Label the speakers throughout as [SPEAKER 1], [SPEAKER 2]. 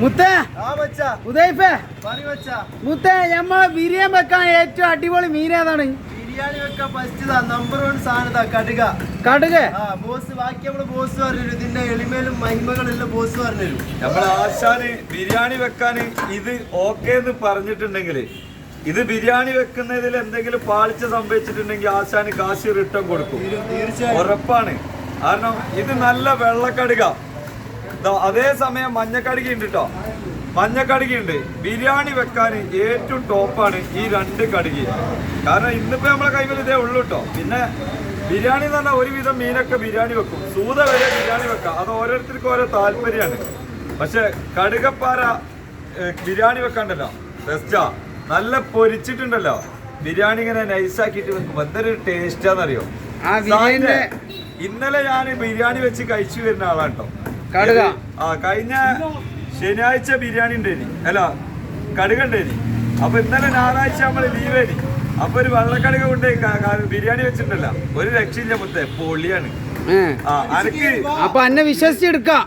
[SPEAKER 1] മുത്തേ. മുത്തേ നമ്മളെ ബിരിയാണി വെക്കാൻ ഏറ്റവും അടിപൊളി മീൻ ഏതാണ്?
[SPEAKER 2] ബിരിയാണി വെക്കാൻ ഫസ്റ്റ് നമ്പർ വൺ സാധനം ഇതാ കടുക.
[SPEAKER 1] കടുക്
[SPEAKER 2] ബോസ് ബാക്കി നമ്മൾ ബോസ് പറഞ്ഞു ഇതിന്റെ മഹിമകളെല്ലാം ബോസ് പറഞ്ഞു
[SPEAKER 3] ആശാന് ബിരിയാണി വെക്കാൻ ഇത് ഓക്കെ എന്ന് പറഞ്ഞിട്ടുണ്ടെങ്കിൽ ഇത് ബിരിയാണി വെക്കുന്നതിൽ എന്തെങ്കിലും പാളിച്ച സംഭവിച്ചിട്ടുണ്ടെങ്കിൽ ആശാന് കാശ് റിട്ടേൺ കൊടുക്കും. ഉറപ്പാണ്. കാരണം ഇത് നല്ല വെള്ളക്കടുക അതേസമയം മഞ്ഞക്കടുകി ഉണ്ട് കേട്ടോ മഞ്ഞക്കടുകി ഉണ്ട്. ബിരിയാണി വെക്കാൻ ഏറ്റവും ടോപ്പാണ് ഈ രണ്ട് കടുകി. കാരണം ഇന്നിപ്പോ നമ്മളെ കൈമിൽ ഇതേ ഉള്ളൂ കേട്ടോ പിന്നെ ബിരിയാണി എന്ന് പറഞ്ഞാൽ ഒരുവിധം മീനൊക്കെ ബിരിയാണി വെക്കും. സൂത വരെ ബിരിയാണി വെക്കാം. അത് ഓരോരുത്തർക്കും ഓരോ താല്പര്യമാണ്. പക്ഷെ കടുകപ്പാര ഏഹ്, ബിരിയാണി വെക്കാണ്ടല്ലോ. ബെസ്റ്റാ നല്ല പൊരിച്ചിട്ടുണ്ടല്ലോ. ബിരിയാണി ഇങ്ങനെ നൈസാക്കിയിട്ട് വെക്കും എന്തൊരു ടേസ്റ്റാന്നറിയോ ഇന്നലെ ഞാൻ ബിരിയാണി വെച്ച് കഴിച്ചു വരുന്ന ആളാണ് കേട്ടോ
[SPEAKER 1] കടുക.
[SPEAKER 3] ആ കഴിഞ്ഞ ശനിയാഴ്ച ബിരിയാണി ഉണ്ടേനി. അല്ല കടുക ഉണ്ടേനി. അപ്പൊ ഇന്നലെ ഞായറാഴ്ച നമ്മൾ ലീവേനി അപ്പൊ ഒരു വെള്ളക്കടുക കൊണ്ട് ബിരിയാണി വെച്ചിട്ടുണ്ടല്ല. ഒരു രക്ഷയില്ല മുത്തേ. പൊളിയാണ്.
[SPEAKER 1] അപ്പൊ എന്നെ വിശ്വസിച്ചെടുക്കാം.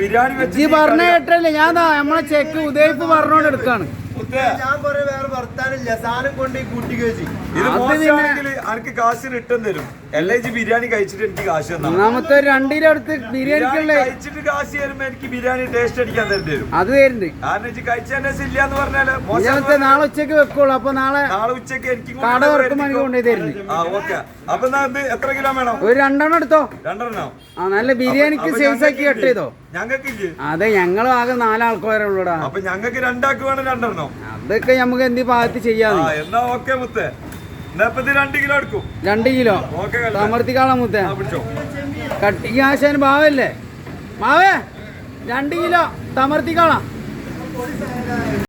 [SPEAKER 3] ബിരിയാണി വെച്ച്
[SPEAKER 1] പറഞ്ഞ കേട്ടല്ലേ ഞാൻ നമ്മളെ ചെക്ക് ഉദയപ്പ് പറഞ്ഞോണ്ട് എടുക്കാണ്.
[SPEAKER 2] ഞാൻ കുറെ വേറെ വർത്താനില്ല. സാധനം കൊണ്ട് കൂട്ടി കഴിച്ചു
[SPEAKER 3] ഇത് മോശമാണെങ്കിൽ തരും എൽ ഐ ജി ബിരിയാണി കഴിച്ചിട്ട് എനിക്ക് കാശ് തന്നാ.
[SPEAKER 1] ഒന്നാമത്തെ ഒരു രണ്ട് കിലോ എടുത്ത്
[SPEAKER 3] ബിരിയാണി
[SPEAKER 1] ബിരിയാണിക്കുള്ള
[SPEAKER 3] കഴിച്ചിട്ട് കാശ് തരുമ്പോ എനിക്ക് ബിരിയാണി ടേസ്റ്റ് അടിക്കാൻ തരേണ്ടി വരും.
[SPEAKER 1] അത് തരുന്നുണ്ട്.
[SPEAKER 3] കാരണം ഇജ്ജ് കഴിച്ചതിന്റെ ഇല്ല എന്ന്
[SPEAKER 1] പറഞ്ഞാൽ നാളെ ഉച്ചയ്ക്ക് വെക്കുള്ളൂ. അപ്പൊ നാളെ
[SPEAKER 3] നാളെ ഉച്ചയ്ക്ക് എനിക്ക്
[SPEAKER 1] കട എനിക്ക് കൊണ്ടുപോയി തരുന്നു
[SPEAKER 3] ആ ഓക്കെ അപ്പൊ എന്നാ ഇത് എത്ര കിലോ വേണം?
[SPEAKER 1] ഒരു രണ്ടെണ്ണം എടുത്തോ?
[SPEAKER 3] രണ്ടെണ്ണോ?
[SPEAKER 1] ആ നല്ല ബിരിയാണിക്ക് സേഫ് ആക്കി കട്ട് ചെയ്തോ? അതെ ഞങ്ങളും ആകെ നാലാൾക്കാരെ ഉള്ളൂടാ.
[SPEAKER 3] അപ്പൊ ഞങ്ങൾക്ക് രണ്ടാക്ക് വേണം രണ്ടെണ്ണോ.
[SPEAKER 1] അതൊക്കെ നമുക്ക് എന്തി ഭാഗത്ത് ചെയ്യാം
[SPEAKER 3] എന്നാ ഓക്കെ മുത്തേ. രണ്ട് കിലോ എടുക്കും.
[SPEAKER 1] രണ്ട് കിലോ.
[SPEAKER 3] ഓക്കെ
[SPEAKER 1] തമർത്തിക്കാളാം മുത്തേ?
[SPEAKER 3] പിടിച്ചോ.
[SPEAKER 1] കട്ടിക്ക് ആശാന് ഭാവല്ലേ മാവേ രണ്ട് കിലോ. തമർത്തിക്കാളാം